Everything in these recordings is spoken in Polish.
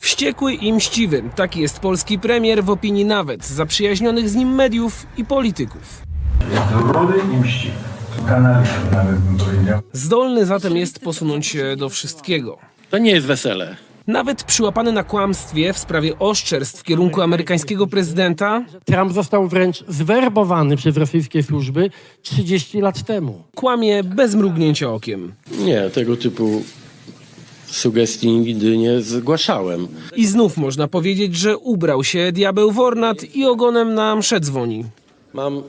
Wściekły i mściwy, taki jest polski premier w opinii nawet zaprzyjaźnionych z nim mediów i polityków. Jest rudy i mściwy. Kanaliczny nawet bym powiedział. Zdolny zatem jest posunąć się do wszystkiego. To nie jest wesele. Nawet przyłapany na kłamstwie w sprawie oszczerstw w kierunku amerykańskiego prezydenta, Trump został wręcz zwerbowany przez rosyjskie służby 30 lat temu. kłamie bez mrugnięcia okiem. Nie, tego typu sugestii nigdy nie zgłaszałem. I znów można powiedzieć, że ubrał się diabeł w ornat i ogonem na mszę dzwoni. Mam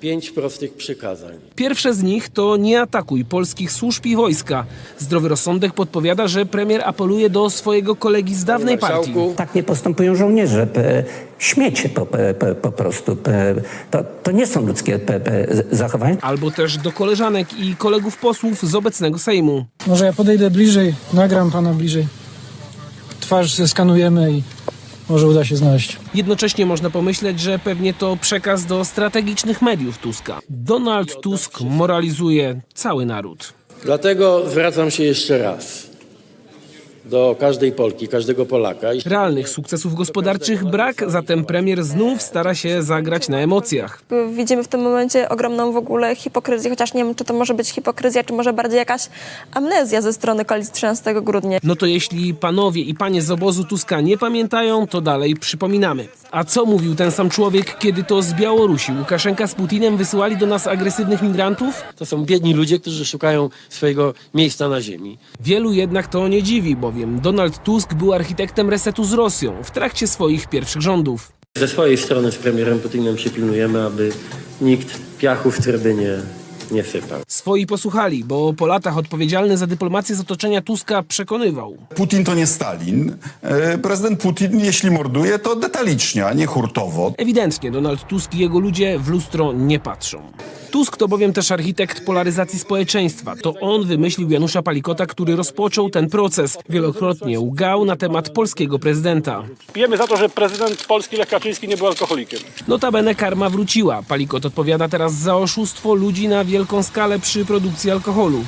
pięć prostych przykazań. Pierwsze z nich to nie atakuj polskich służb i wojska. Zdrowy rozsądek podpowiada, że premier apeluje do swojego kolegi z dawnej partii. Marszałku, Tak nie postępują żołnierze. P- Śmiecie po, po, po, po prostu. P- To, to nie są ludzkie p- p- z- zachowania. Albo też do koleżanek i kolegów posłów z obecnego Sejmu. Może ja podejdę bliżej, nagram pana bliżej. Twarz zeskanujemy i może uda się znaleźć. Jednocześnie można pomyśleć, że pewnie to przekaz do strategicznych mediów Tuska. Donald Tusk moralizuje cały naród. dlatego zwracam się jeszcze raz do każdej Polki, każdego Polaka. Realnych sukcesów gospodarczych brak, zatem premier znów stara się zagrać na emocjach. Widzimy w tym momencie ogromną w ogóle hipokryzję, chociaż nie wiem, czy to może być hipokryzja, czy może bardziej jakaś amnezja ze strony koalicji 13 grudnia. No to jeśli panowie i panie z obozu Tuska nie pamiętają, to dalej przypominamy. A co mówił ten sam człowiek, kiedy to z Białorusi Łukaszenka z Putinem wysyłali do nas agresywnych migrantów? To są biedni ludzie, którzy szukają swojego miejsca na ziemi. Wielu jednak to nie dziwi, bowiem Donald Tusk był architektem resetu z Rosją w trakcie swoich pierwszych rządów. Ze swojej strony z premierem Putinem się pilnujemy, aby nikt piachu w trybynie nie sypał. Swoi posłuchali, bo po latach odpowiedzialny za dyplomację z otoczenia Tuska przekonywał. Putin to nie Stalin. E, Prezydent Putin, jeśli morduje, to detalicznie, a nie hurtowo. Ewidentnie Donald Tusk i jego ludzie w lustro nie patrzą. Tusk to bowiem też architekt polaryzacji społeczeństwa. To on wymyślił Janusza Palikota, który rozpoczął ten proces. Wielokrotnie łgał na temat polskiego prezydenta. Pijemy za to, że prezydent Polski Lech Kaczyński nie był alkoholikiem. Notabene karma wróciła. Palikot odpowiada teraz za oszustwo ludzi na wielką skalę przy produkcji alkoholu.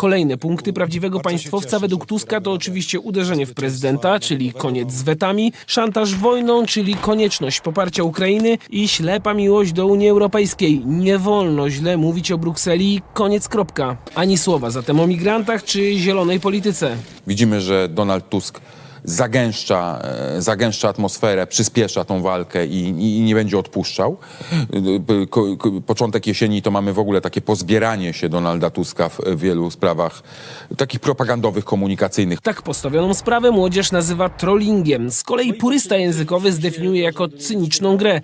Kolejne punkty prawdziwego państwowca według Tuska to oczywiście uderzenie w prezydenta, czyli koniec z wetami, szantaż wojną, czyli konieczność poparcia Ukrainy i ślepa miłość do Unii Europejskiej. Nie wolno źle mówić o Brukseli, koniec kropka. Ani słowa zatem o migrantach czy zielonej polityce. Widzimy, że Donald Tusk zagęszcza, e, zagęszcza atmosferę, przyspiesza tą walkę i, i, nie będzie odpuszczał. E, ko- Początek jesieni to mamy w ogóle takie pozbieranie się Donalda Tuska w wielu sprawach takich propagandowych, komunikacyjnych. Tak postawioną sprawę młodzież nazywa trollingiem. Z kolei purysta językowy zdefiniuje jako cyniczną grę.